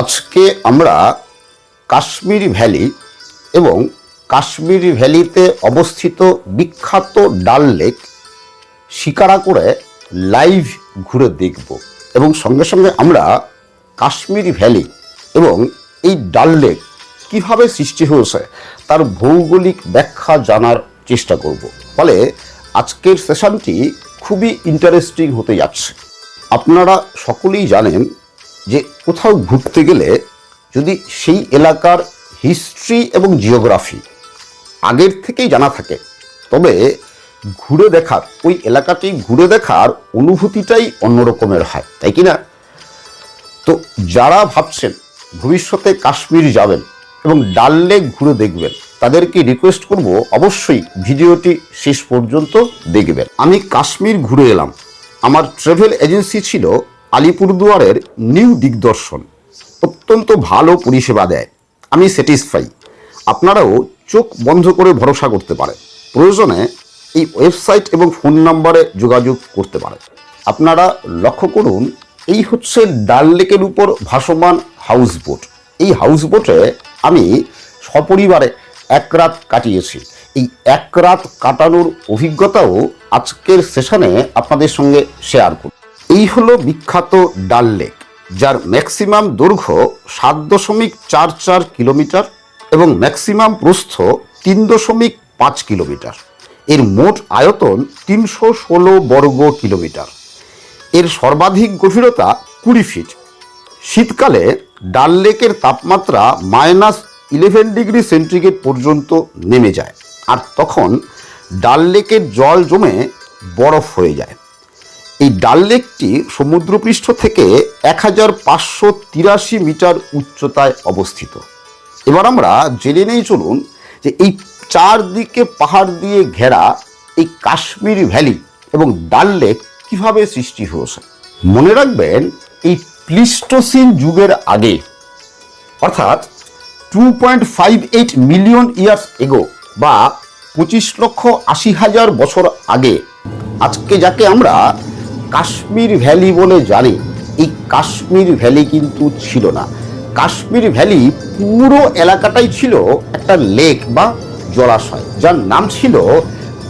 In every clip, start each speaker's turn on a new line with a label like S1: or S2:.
S1: আজকে আমরা কাশ্মীর ভ্যালি এবং কাশ্মীর ভ্যালিতে অবস্থিত বিখ্যাত ডাল লেক শিকারা করে লাইভ ঘুরে দেখব। এবং সঙ্গে সঙ্গে আমরা কাশ্মীর ভ্যালি এবং এই ডাল লেক কীভাবে সৃষ্টি হয়েছে তার ভৌগোলিক ব্যাখ্যা জানার চেষ্টা করব। ফলে আজকের সেশনটি খুবই ইন্টারেস্টিং হতে যাচ্ছে। আপনারা সকলেই জানেন যে কোথাও ঘুরতে গেলে যদি সেই এলাকার হিস্ট্রি এবং জিওগ্রাফি আগের থেকেই জানা থাকে, তবে ঘুরে দেখার, ওই এলাকাটি ঘুরে দেখার অনুভূতিটাই অন্যরকমের হয়, তাই কি না তো যারা ভাবছেন ভবিষ্যতে কাশ্মীর যাবেন এবং ডাল লেক ঘুরে দেখবেন, তাদেরকে রিকোয়েস্ট করব অবশ্যই ভিডিওটি শেষ পর্যন্ত দেখবেন। আমি কাশ্মীর ঘুরে এলাম। আমার ট্রাভেল এজেন্সি ছিল আলিপুরদুয়ারের নিউ দিগদর্শন। অত্যন্ত ভালো পরিষেবা দেয়। আমি স্যাটিসফাই আপনারাও চোখ বন্ধ করে ভরসা করতে পারেন। প্রয়োজনে এই ওয়েবসাইট এবং ফোন নাম্বারে যোগাযোগ করতে পারেন। আপনারা লক্ষ্য করুন, এই হচ্ছে ডাল লেকের উপর ভাসমান হাউস বোট এই হাউস বোটে আমি সপরিবারে এক রাত কাটিয়েছি। এই এক রাত কাটানোর অভিজ্ঞতাও আজকের সেশনে আপনাদের সঙ্গে শেয়ার করব। এই হলো বিখ্যাত ডাল লেক, যার ম্যাক্সিমাম দৈর্ঘ্য সাত দশমিক চার চার কিলোমিটার এবং ম্যাক্সিমাম প্রস্থ তিন দশমিক পাঁচ কিলোমিটার। এর মোট আয়তন তিনশো ষোলো বর্গ কিলোমিটার। এর সর্বাধিক গভীরতা কুড়ি ফিট। শীতকালে ডাল লেকের তাপমাত্রা মাইনাস ইলেভেন ডিগ্রি সেন্টিগ্রেড পর্যন্ত নেমে যায়, আর তখন ডাল লেকের জল জমে বরফ হয়ে যায়। এই ডাল লেকটি সমুদ্রপৃষ্ঠ থেকে এক হাজার পাঁচশো তিরাশি মিটার উচ্চতায় অবস্থিত। এবার আমরা জেনে নেই চলুন যে এই চারদিকে পাহাড় দিয়ে ঘেরা এই কাশ্মীর ভ্যালি এবং ডাল লেক কীভাবে সৃষ্টি হয়েছে? মনে রাখবেন, এই প্লিস্টোসিন যুগের আগে, অর্থাৎ two point five eight million years ago বা পঁচিশ লক্ষ আশি হাজার বছর আগে, আজকে যাকে আমরা কাশ্মীর ভ্যালি বলে জানি। এই কাশ্মীর ভ্যালি কিন্তু ছিল না। কাশ্মীর ভ্যালি পুরো এলাকাটাই ছিল একটা লেক বা জলাশয়, যার নাম ছিল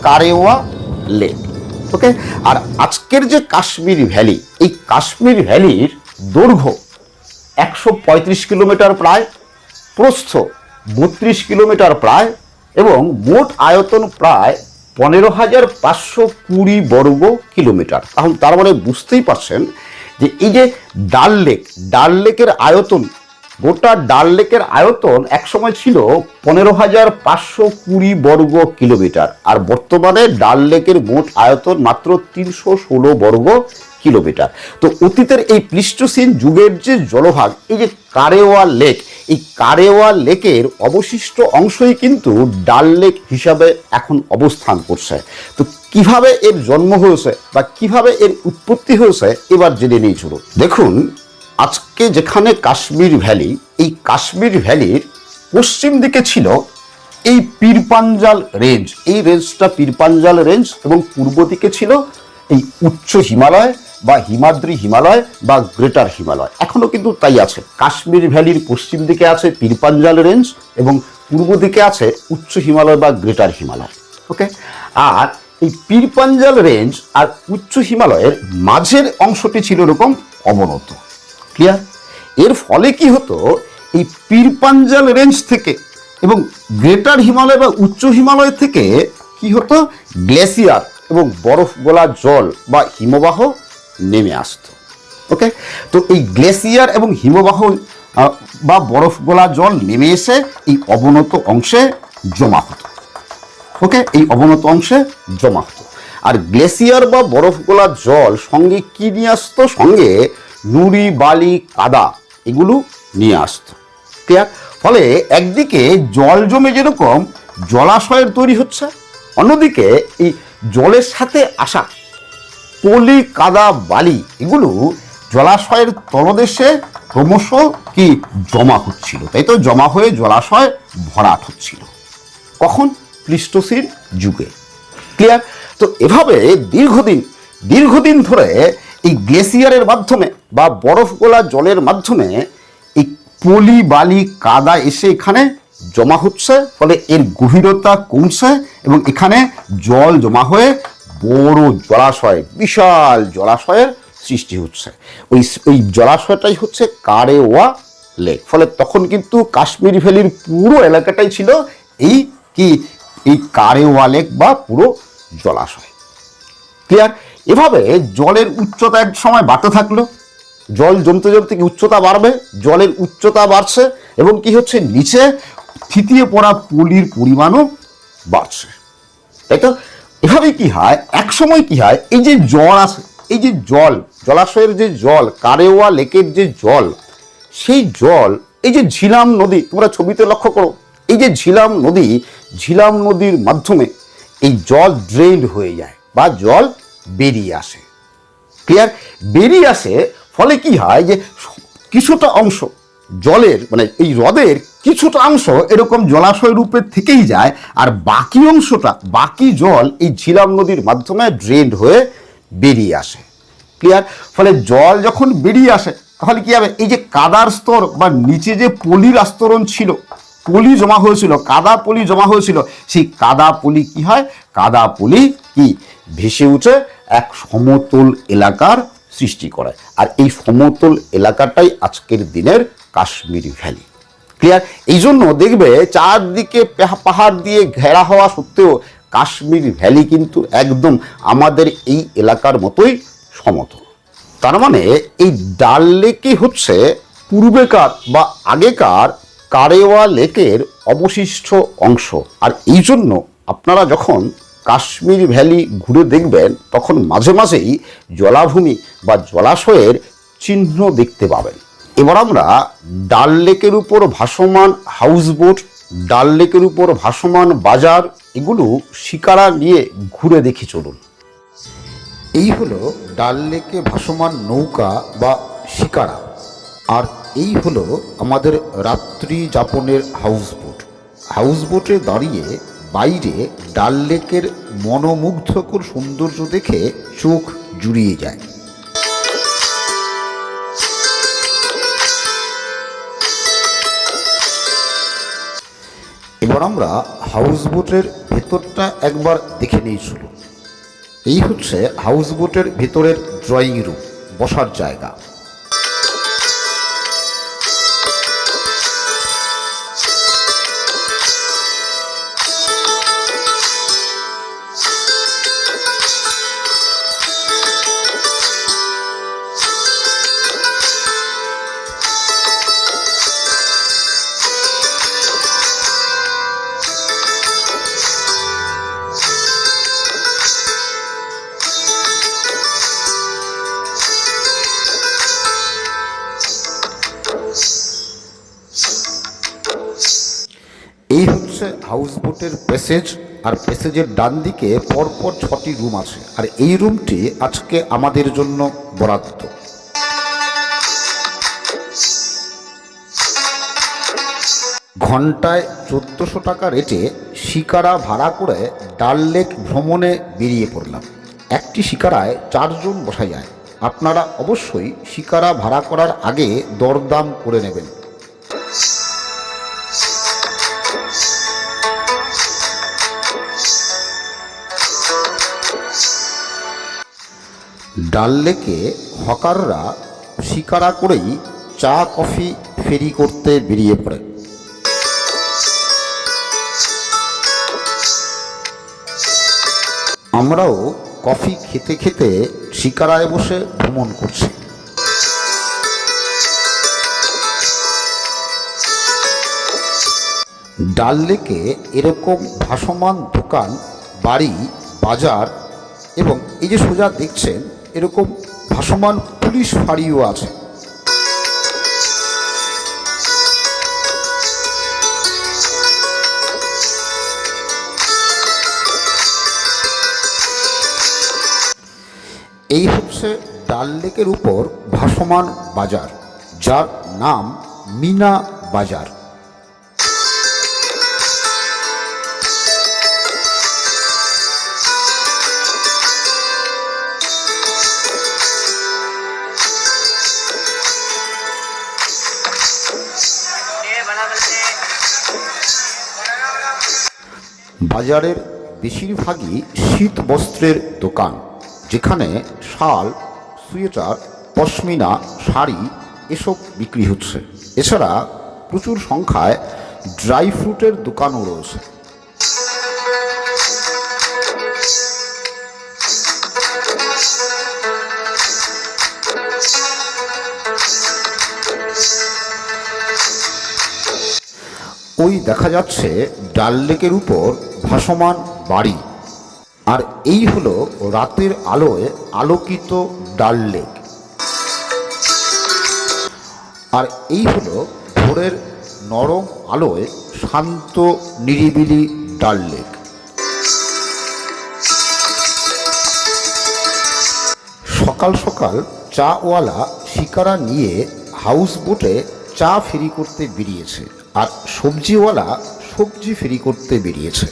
S1: কারেওয়া লেক। ওকে? আর আজকের যে কাশ্মীর ভ্যালি, এই কাশ্মীর ভ্যালির দৈর্ঘ্য একশো পঁয়ত্রিশ কিলোমিটার প্রায়, প্রস্থ বত্রিশ কিলোমিটার প্রায় এবং মোট আয়তন প্রায় পনেরো হাজার পাঁচশো কুড়ি বর্গ কিলোমিটার। তখন তার মানে বুঝতেই পারছেন যে এই যে ডাল লেক, ডাল লেকের আয়তন, গোটা ডাল লেকের আয়তন একসময় ছিল পনেরো হাজার পাঁচশো কুড়ি বর্গ কিলোমিটার। আর বর্তমানে ডাল লেকের মোট আয়তন মাত্র তিনশো ষোলো বর্গ কিলোমিটার তো অতীতের এই প্লিস্টোসিন যুগের যে জলভাগ, এই যে কারেওয়া লেক, এই কারেওয়া লেকের অবশিষ্ট অংশই কিন্তু ডাল লেক হিসাবে এখন অবস্থান করছে। তো কীভাবে এর জন্ম হয়েছে বা কীভাবে এর উৎপত্তি হয়েছে, এবার জেনে নিয়ে চলুন দেখুন, আজকে যেখানে কাশ্মীর ভ্যালি, এই কাশ্মীর ভ্যালির পশ্চিম দিকে ছিল এই পীরপাঞ্জাল রেঞ্জ। এই রেঞ্জটা পীরপাঞ্জাল রেঞ্জ এবং পূর্ব দিকে ছিল এই উচ্চ হিমালয়। বা হিমাদ্রি হিমালয় বা গ্রেটার হিমালয়। এখনও কিন্তু তাই আছে। কাশ্মীর ভ্যালির পশ্চিম দিকে আছে পীরপাঞ্জাল রেঞ্জ এবং পূর্ব দিকে আছে উচ্চ হিমালয় বা গ্রেটার হিমালয়। ওকে? আর এই পীরপাঞ্জাল রেঞ্জ আর উচ্চ হিমালয়ের মাঝের অংশটি ছিল এরকম অবনত। ক্লিয়ার এর ফলে কি হতো? এই পীরপাঞ্জাল রেঞ্জ থেকে এবং গ্রেটার হিমালয় বা উচ্চ হিমালয় থেকে কি হতো? গ্লেসিয়ার এবং বরফ গলা জল বা হিমবাহ নেমে আসতো ওকে তো এই গ্লেসিয়ার এবং হিমবাহ বা বরফ গলা জল নেমে এসে এই অবনত অংশে জমা হতো ওকে এই অবনত অংশে জমা হতো। আর গ্লেসিয়ার বা বরফ গোলা জল সঙ্গে কি নিয়ে আসতো? সঙ্গে নুড়ি, বালি, কাদা এগুলো নিয়ে আসতো ক্লিয়ার ফলে একদিকে জল জমে যেরকম জলাশয়ের তৈরি হচ্ছে, অন্যদিকে এই জলের সাথে আসা পলি, কাদা, বালি, এগুলো জলাশয়ের তলদেশে ক্রমশ কি জমা হচ্ছিল। তাই তো জমা হয়ে জলাশয় ভরাট হচ্ছিল। কখন? প্লিস্টোসিন যুগে। ক্লিয়ার? তো এভাবে দীর্ঘদিন দীর্ঘদিন ধরে এই গ্লেসিয়ারের মাধ্যমে বা বরফ গোলা জলের মাধ্যমে এই পলি, বালি, কাদা এসে এখানে জমা হচ্ছে, ফলে এর গভীরতা কমছে এবং এখানে জল জমা হয়ে বড় জলাশয়, বিশাল জলাশয়ের সৃষ্টি হচ্ছে। ওই ওই জলাশয়টাই হচ্ছে কারেওয়া লেক। ফলে তখন কিন্তু কাশ্মীর ভ্যালির পুরো এলাকাটাই ছিল এই কি, এই কারেওয়া লেক বা পুরো জলাশয়। ক্লিয়ার? এভাবে জলের উচ্চতা এক সময় বাড়তে থাকল। জল জমতে জমতে কি উচ্চতা বাড়বে? জলের উচ্চতা বাড়ছে এবং কি হচ্ছে? নিচে থিতিয়ে পড়া পলির পরিমাণও বাড়ছে। তাই তো? এভাবে কি হয়? এক সময় কি হয়? এই যে জল আছে এই যে জল, জলাশয়ের যে জল, কারেওয়া লেকের যে জল, সেই জল, এই যে ঝিলাম নদী, তোমরা ছবিতে লক্ষ্য করো, এই যে ঝিলাম নদী, ঝিলাম নদীর মাধ্যমে এই জল ড্রেন হয়ে যায় বা জল বেরিয়ে আসে। ক্লিয়ার বেরিয়ে আসে, ফলে কি হয় যে কিছুটা অংশ জলের মানে এই হ্রদের কিছুটা অংশ এরকম জলাশয় রূপে থেকেই যায়, আর বাকি অংশটা, বাকি জল এই ঝিলাম নদীর মাধ্যমে ড্রেন্ড হয়ে বেরিয়ে আসে। ক্লিয়ার ফলে জল যখন বেরিয়ে আসে, তাহলে কি হবে? এই যে কাদার স্তর বা নিচে যে পলির আস্তরণ ছিল, পলি জমা হয়েছিল, কাদা পলি জমা হয়েছিল, সেই কাদা পলি কি হয়? কাদা পলি কি? ভেসে উঠে এক সমতল এলাকার সৃষ্টি করে। আর এই সমতল এলাকাটাই আজকের দিনের কাশ্মীর ভ্যালি। ক্লিয়ার এই জন্য দেখবে চারদিকে পাহাড় দিয়ে ঘেরা হওয়া সত্ত্বেও কাশ্মীর ভ্যালি কিন্তু একদম আমাদের এই এলাকার মতোই সমতল। তার মানে এই ডাল লেকই হচ্ছে পূর্বেকার বা আগেকার কারেওয়া লেকের অবশিষ্ট অংশ। আর এই জন্য আপনারা যখন কাশ্মীর ভ্যালি ঘুরে দেখবেন, তখন মাঝে মাঝেই জলাভূমি বা জলাশয়ের চিহ্ন দেখতে পাবেন। এবার আমরা ডাল লেকের উপর ভাসমান হাউসবোট ডাল লেকের উপর ভাসমান বাজার, এগুলো শিকারা নিয়ে ঘুরে দেখি চলুন। এই হলো ডাল লেকে ভাসমান নৌকা বা শিকারা, আর এই হলো আমাদের রাত্রি যাপনের হাউসবোট হাউসবোটে দাঁড়িয়ে বাইরে ডাল লেকের মনোমুগ্ধকর সৌন্দর্য দেখে চোখ জুড়িয়ে যায়। এবার আমরা হাউস বোটের ভেতরটা একবার দেখে নিই শুরু এই হচ্ছে হাউস বোটের ভেতরের ড্রয়িং রুম, বসার জায়গা। হচ্ছে হাউসবোটের প্যাসেজ আর প্যাসেজের ডান দিকে পরপর ছটি রুম আছে। আর এই রুমটি আজকে আমাদের জন্য বরাদ্দ। ঘন্টায় চোদ্দোশো টাকা রেটে শিকারা ভাড়া করে ডাল লেক ভ্রমণে বেরিয়ে পড়লাম। একটি শিকারায় চারজন বসা যায় আপনারা অবশ্যই শিকারা ভাড়া করার আগে দরদাম করে নেবেন। ডাল লেকে হকাররা শিকারা করেই চা, কফি, ফেরি করতে বেরিয়ে পড়ে। আমরাও কফি খেতে খেতে শিকারায় বসে ভ্রমণ করছি। ডাল লেকে এরকম ভাসমান দোকান, বাড়ি, বাজার এবং এই যে সোজা দেখছেন এরকম ভাসমান পুলিশ ফাঁড়িও আছে। এই হচ্ছে ডাল লেকের উপর ভাসমান বাজার, যার নাম মিনা বাজার। বাজারের বেশিরভাগই শীত বস্ত্রের দোকান, যেখানে শাল, সোয়েটার, পশমিনা, শাড়ি এসব বিক্রি হচ্ছে। এছাড়া প্রচুর সংখ্যায় ড্রাই ফ্রুটের দোকানও রয়েছে। ওই দেখা যাচ্ছে ডাল লেকের উপর ভাসমান বাড়ি। আর এই হলো রাতের আলোয় আলোকিত ডাল লেক। আর এই হলো ভোরের নরম আলোয় শান্ত, নিরিবিলি ডাল লেক। সকাল সকাল চাওয়ালা শিকারা নিয়ে হাউস বোটে চা ফেরি করতে বেরিয়েছে। আর সবজিওয়ালা সবজি ফেরি করতে বেরিয়েছে।